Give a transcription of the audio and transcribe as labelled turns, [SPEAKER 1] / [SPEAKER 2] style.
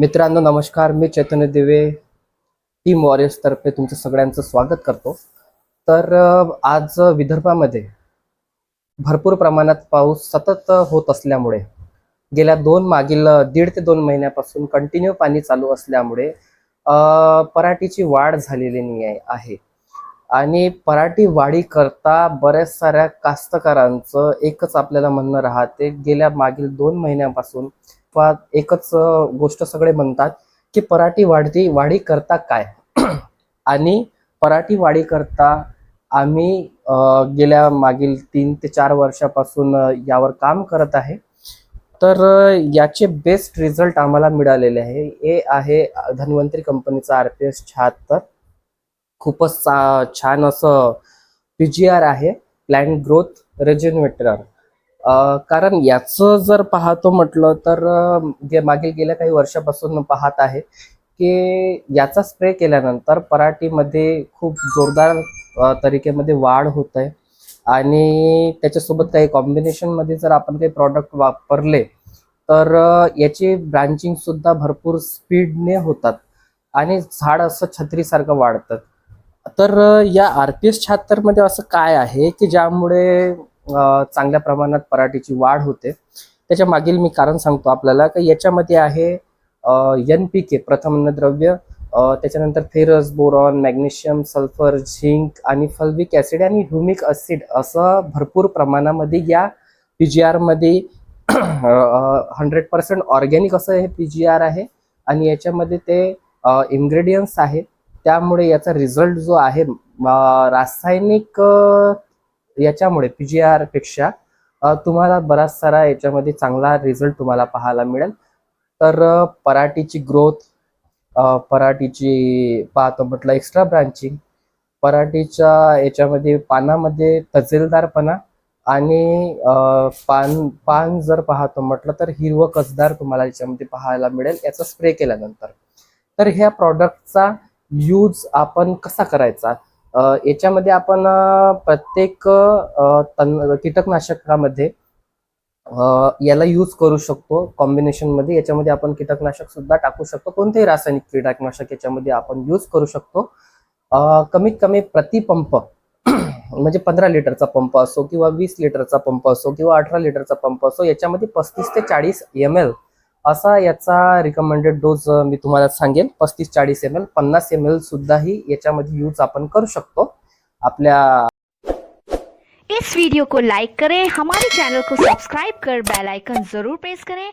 [SPEAKER 1] मित्रांनो नमस्कार. मी चैतन्य दिवे टीम वॉरियर्सतर्फे तुमचं सगळ्यांचं स्वागत करतो. तर आज विदर्भामध्ये भरपूर प्रमाणात पाऊस सतत होत असल्यामुळे गेल्या दोन मागील दीड ते दोन महिन्यापासून कंटिन्यू पाणी चालू असल्यामुळे पराठीची वाढ झालेली नाही आहे. आणि पराठी वाढी करता बऱ्याच साऱ्या कास्तकारांचं एकच आपल्याला म्हणणं राहते. गेल्या मागील दोन महिन्यापासून किंवा एकच गोष्ट सगळे म्हणतात की पराठी वाढती वाढी करता काय? आणि पराठी वाढी करता आम्ही गेल्या मागील तीन ते चार वर्षापासून यावर काम करत आहे. तर याचे बेस्ट रिझल्ट आम्हाला मिळालेले आहे. हे आहे धन्वंतरी कंपनीचा आर पी एस शहात्तर. खूपच छान असं पी जी आर आहे प्लॅन ग्रोथ रेजिनवेटर कारण याचं जर पाहतो म्हटलं तर जे मागील गेल्या काही वर्षापासून पाहत आहे की याचा स्प्रे केल्यानंतर पराठीमध्ये खूप जोरदार तरीकेमध्ये वाढ होत आहे आणि त्याच्यासोबत काही कॉम्बिनेशनमध्ये जर आपण काही प्रॉडक्ट वापरले तर याची ब्रांचिंगसुद्धा भरपूर स्पीडने होतात. आणि झाड असं छत्रीसारखं वाढतं. तर या आर पी एस शहात्तरमध्ये असं काय आहे की ज्यामुळे चांगल्या प्रमाणात पराठीची वाढ होते? त्याच्या मागील मी कारण सांगतो आपल्याला की याच्यामध्ये आहे एन पी के प्रथम अन्नद्रव्य त्याच्यानंतर ferrous boron magnesium sulphur zinc आणि फल्विक ॲसिड आणि ह्युमिक ॲसिड असं भरपूर प्रमाणामध्ये या पी जी आरमध्ये हंड्रेड पर्सेंट ऑर्गॅनिक असं हे पी जी आर आहे. आणि याच्यामध्ये ते इन्ग्रेडियंट्स आहे. त्यामुळे याचा रिझल्ट जो आहे रासायनिक याच्यामुळे पी जी आरपेक्षा तुम्हाला बराच सारा याच्यामध्ये चांगला रिझल्ट तुम्हाला पाहायला मिळेल. तर पराठीची ग्रोथ पराठीची पाहतो म्हटलं एक्स्ट्रा ब्रांचिंग पराठीच्या याच्यामध्ये पानामध्ये तजेलदारपणा आणि पान पान जर पाहतो म्हटलं तर हिरवं कसदार तुम्हाला याच्यामध्ये पाहायला मिळेल. याचा स्प्रे केल्यानंतर. तर ह्या प्रॉडक्टचा यूज आपण कसा करायचा? याच्यामध्ये आपण प्रत्येक तन कीटकनाशकामध्ये याला यूज करू शकतो. कॉम्बिनेशनमध्ये याच्यामध्ये आपण कीटकनाशक सुद्धा टाकू शकतो. कोणतेही रासायनिक कीटकनाशक याच्यामध्ये आपण यूज करू शकतो. कमीत कमी प्रतिपंप म्हणजे पंधरा लिटरचा पंप असो किंवा वीस लिटरचा पंप असो किंवा अठरा लिटरचा पंप असो याच्यामध्ये पस्तीस ते चाळीस एम एल असा याचा रिकमेंडेड डोज मी तुम्हाला सांगेन. पस्तीस चाळीस एम एल पन्नास एम एल सुद्धाही याच्यामध्ये यूज आपण करू शकतो. आपल्या
[SPEAKER 2] इस वीडियो को लाइक करें हमारे चैनल को सब्सक्राइब कर बेल आइकन जरूर प्रेस करें।